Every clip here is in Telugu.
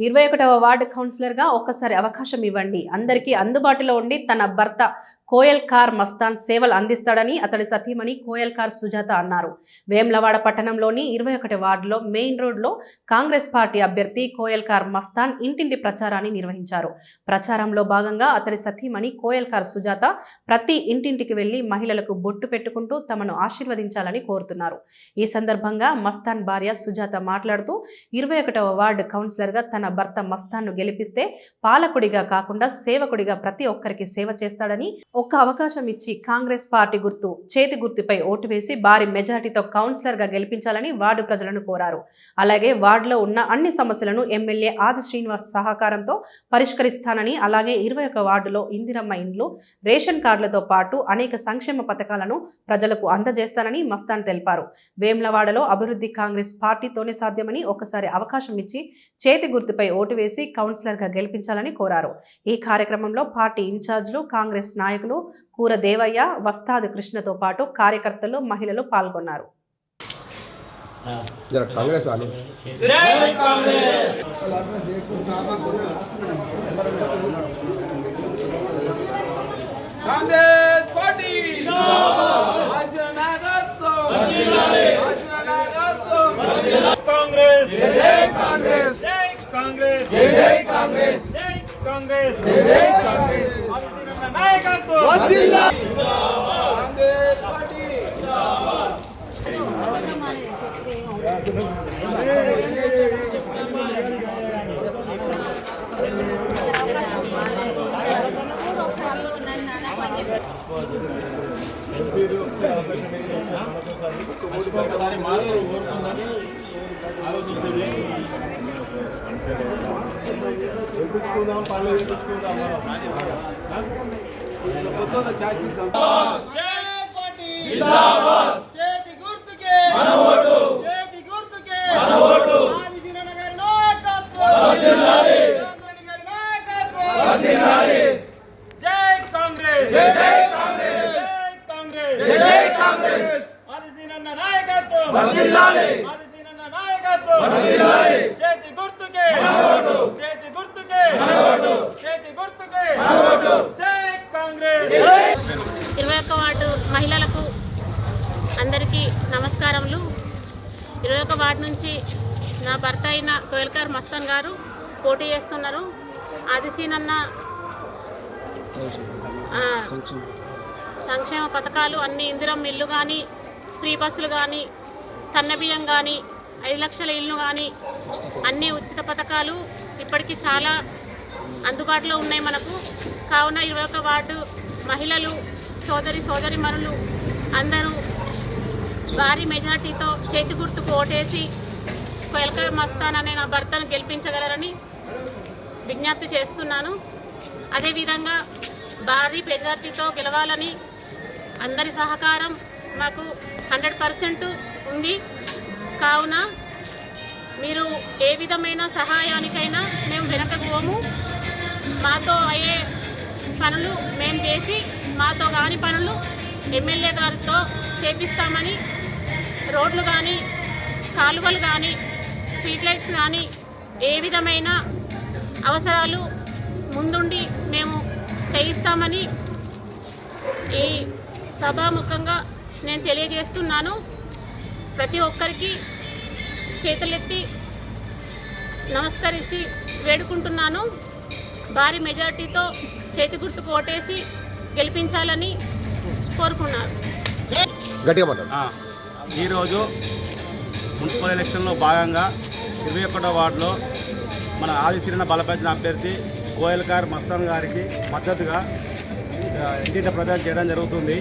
ఇరవై ఒకటవ వార్డు కౌన్సిలర్గా ఒక్కసారి అవకాశం ఇవ్వండి. అందరికీ అందుబాటులో ఉండి తన భర్త కోయల్ కార్ మస్తాన్ సేవలు అందిస్తాడని అతడి సతీమణి కోయల్ కార్ సుజాత అన్నారు. వేమ్లవాడ పట్టణంలోని ఇరవై ఒకటి వార్డులో మెయిన్ రోడ్లో కాంగ్రెస్ పార్టీ అభ్యర్థి కోయల్ కార్ మస్తాన్ ఇంటింటి ప్రచారాన్ని నిర్వహించారు. ప్రచారంలో భాగంగా అతడి సతీమణి కోయల్ కార్ సుజాత ప్రతి ఇంటింటికి వెళ్ళి మహిళలకు బొట్టు పెట్టుకుంటూ తమను ఆశీర్వదించాలని కోరుతున్నారు. ఈ సందర్భంగా మస్తాన్ భార్య సుజాత మాట్లాడుతూ ఇరవై ఒకటవ వార్డు కౌన్సిలర్గా తన భర్త మస్తాన్ను గెలిపిస్తే పాలకుడిగా కాకుండా సేవకుడిగా ప్రతి ఒక్కరికి సేవ చేస్తాడని ఒక్క అవకాశం ఇచ్చి కాంగ్రెస్ పార్టీ గుర్తు చేతి గుర్తుపై ఓటు వేసి భారీ మెజార్టీతో కౌన్సిలర్గా గెలిపించాలని వార్డు ప్రజలను కోరారు. అలాగే వార్డులో ఉన్న అన్ని సమస్యలను ఎమ్మెల్యే ఆది శ్రీనివాస్ సహకారంతో పరిష్కరిస్తానని అలాగే ఇరవై ఒక వార్డులో ఇందిరమ్మ ఇండ్లు రేషన్ కార్డులతో పాటు అనేక సంక్షేమ పథకాలను ప్రజలకు అందజేస్తానని మస్తాన్ తెలిపారు. వేమ్లవాడలో అభివృద్ధి కాంగ్రెస్ పార్టీతోనే సాధ్యమని ఒకసారి అవకాశం ఇచ్చి చేతి గుర్తుపై ఓటు వేసి కౌన్సిలర్గా గెలిపించాలని కోరారు. ఈ కార్యక్రమంలో పార్టీ ఇన్ఛార్జీలు కాంగ్రెస్ నాయకులు కూర దేవయ్య వస్తాదు కృష్ణతో పాటు కార్యకర్తలు మహిళలు పాల్గొన్నారు. కాంగ్రెస్ కాంగ్రెస్ పార్టీ! కాంగ్రెస్! జై కాంగ్రెస్! జై కాంగ్రెస్! జై కాంగ్రెస్! జై కాంగ్రెస్! జై కాంగ్రెస్! ఆదిత్యనారాయణ నాయకత్వం కాంగ్రెస్ పార్టీ చేతి గుర్తుకే మన ఓటు. చేతి గుర్తుకే మన ఓటు. నాయకత్వం వర్ధిల్లాలి చంద్రని గారి నాయకత్వం వర్ధిల్లాలి జై కాంగ్రెస్. జై కాంగ్రెస్. జై కాంగ్రెస్ జై కాంగ్రెస్ ఆదిశీనన్న నాయకత్వం. వర్ధిల్లాలి. ఆదిశీనన్న నాయకత్వం. వర్ధిల్లాలి చేతి గుర్తుకే చేతి గుర్తుకే చేతి గుర్తుకే జై కాంగ్రెస్ ఇరవై ఒక్క వార్డు మహిళలకు అందరికీ నమస్కారములు. ఇరవై ఒక వార్డు నుంచి నా భర్త అయిన కోయల్కర్ మస్తాన్ గారు పోటీ చేస్తున్నారు. ఆదిశీనన్న సంక్షేమ పథకాలు అన్ని ఇందిరం ఇల్లు కానీ ఫ్రీ బస్సులు కానీ సన్నబియ్యం కానీ ఐదు లక్షల ఇల్లు కానీ అన్ని ఉచిత పథకాలు ఇప్పటికీ చాలా అందుబాటులో ఉన్నాయి మనకు. కావున ఇరవై ఒక వార్డు మహిళలు సోదరి సోదరిమణులు అందరూ భారీ మెజార్టీతో చేతి గుర్తుకు ఓటేసి కొయల్కర్ మస్తాన్ అనే నా భర్తను గెలిపించగలరని విజ్ఞప్తి చేస్తున్నాను. అదేవిధంగా భారీ మెజార్టీతో గెలవాలని అందరి సహకారం మాకు హండ్రెడ్ పర్సెంట్ ఉంది. కావున మీరు ఏ విధమైన సహాయానికైనా మేము వెనకపోము మాతో అయ్యే పనులు మేము చేసి మాతో కాని పనులు ఎమ్మెల్యే గారితో చేపిస్తామని రోడ్లు కానీ కాలువలు కానీ స్ట్రీట్ లైట్స్ కానీ ఏ విధమైన అవసరాలు ముందుండి మేము చేయిస్తామని ఈ సభాముఖంగా నేను తెలియజేస్తున్నాను. ప్రతి ఒక్కరికి చేతులెత్తి నమస్కరించి వేడుకుంటున్నాను. భారీ మెజార్టీతో చేతి గుర్తుకు ఓటేసి గెలిపించాలని కోరుకున్నాను. గట్టిగా ఈరోజు మున్సిపల్ ఎలక్షన్లో భాగంగా ఇరవై ఒకటో వార్డులో మన ఆదిశీరణ బలపరిచిన అభ్యర్థి గోయల్కార్ మస్తాన్ గారికి మద్దతుగా ఆ, ఇంటింట ప్రచారం చేయడం జరుగుతుంది.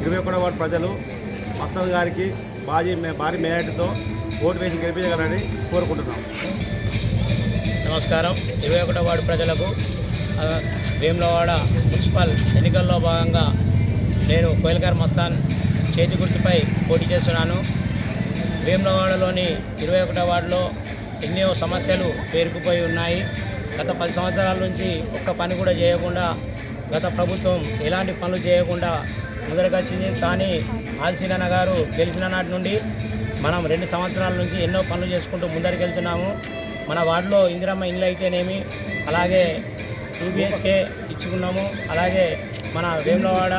ఇరవై ఒకటో వార్డు ప్రజలు మస్తాన్ గారికి భారీ మే- భారీ మేయటితో ఓటు వేసి గెలిపించగలని కోరుకుంటున్నాం. నమస్కారం. ఇరవై ఒకటో వార్డు ప్రజలకు భీమ్లవాడ వేములవాడ మున్సిపల్ ఎన్నికల్లో భాగంగా నేను కోయిల్గార్ మస్తాన్ చేతి గుర్తుపై పోటీ చేస్తున్నాను. భీమలవాడలోని ఇరవై ఒకటో వార్డులో ఎన్నో సమస్యలు పేరుకుపోయి ఉన్నాయి. గత పది సంవత్సరాల నుంచి ఒక్క పని కూడా చేయకుండా గత ప్రభుత్వం ఎలాంటి పనులు చేయకుండా ముందరకొచ్చింది కానీ ఆదిశీలన్న గారు గెలిచిన నాటి నుండి మనం రెండు సంవత్సరాల నుంచి ఎన్నో పనులు చేసుకుంటూ ముందరికి వెళ్తున్నాము. మన వార్డులో ఇందిరమ్మ ఇండ్లు అయితేనేమి అలాగే టూ బిహెచ్కే ఇచ్చుకున్నాము అలాగే మన వేములవాడ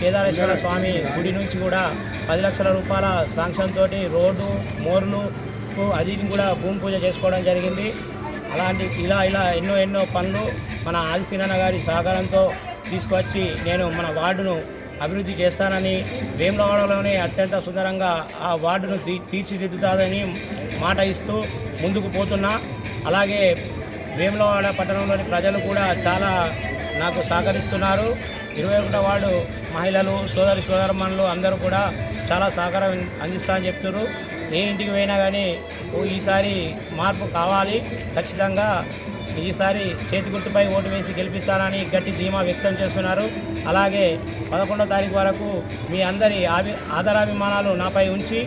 కేదారేశ్వర స్వామి గుడి నుంచి కూడా పది లక్షల రూపాయల శాంక్షన్ తోటి రోడ్డు మోర్లు అది కూడా భూమి పూజ చేసుకోవడం జరిగింది. అలాంటి ఇలా ఇలా ఎన్నో ఎన్నో పనులు మన ఆదిశీనన్న గారి సహకారంతో తీసుకొచ్చి నేను మన వార్డును అభివృద్ధి చేస్తానని వేములవాడలోనే అత్యంత సుందరంగా ఆ వార్డును తీ తీర్చిదిద్దుతాదని మాట ఇస్తూ ముందుకు పోతున్నా. అలాగే వేములవాడ పట్టణంలోని ప్రజలు కూడా చాలా నాకు సహకరిస్తున్నారు. ఇరవై ఒకటో వార్డు మహిళలు సోదరి సోదరమణులు అందరూ కూడా చాలా సహకారం అందిస్తా అని చెప్తున్నారు. ఏ ఇంటికి పోయినా కానీ ఈసారి మార్పు కావాలి. ఖచ్చితంగా ఈసారి చేతి గుర్తుపై ఓటు వేసి గెలిపిస్తానని గట్టి ధీమా వ్యక్తం చేస్తున్నారు. అలాగే పదకొండో తారీఖు వరకు మీ అందరి ఆభి ఆదరాభిమానాలు నాపై ఉంచి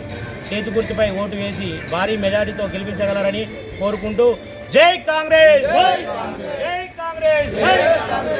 చేతి గుర్తుపై ఓటు వేసి భారీ మెజారిటీతో గెలిపించగలరని కోరుకుంటూ జై కాంగ్రెస్! జై కాంగ్రెస్!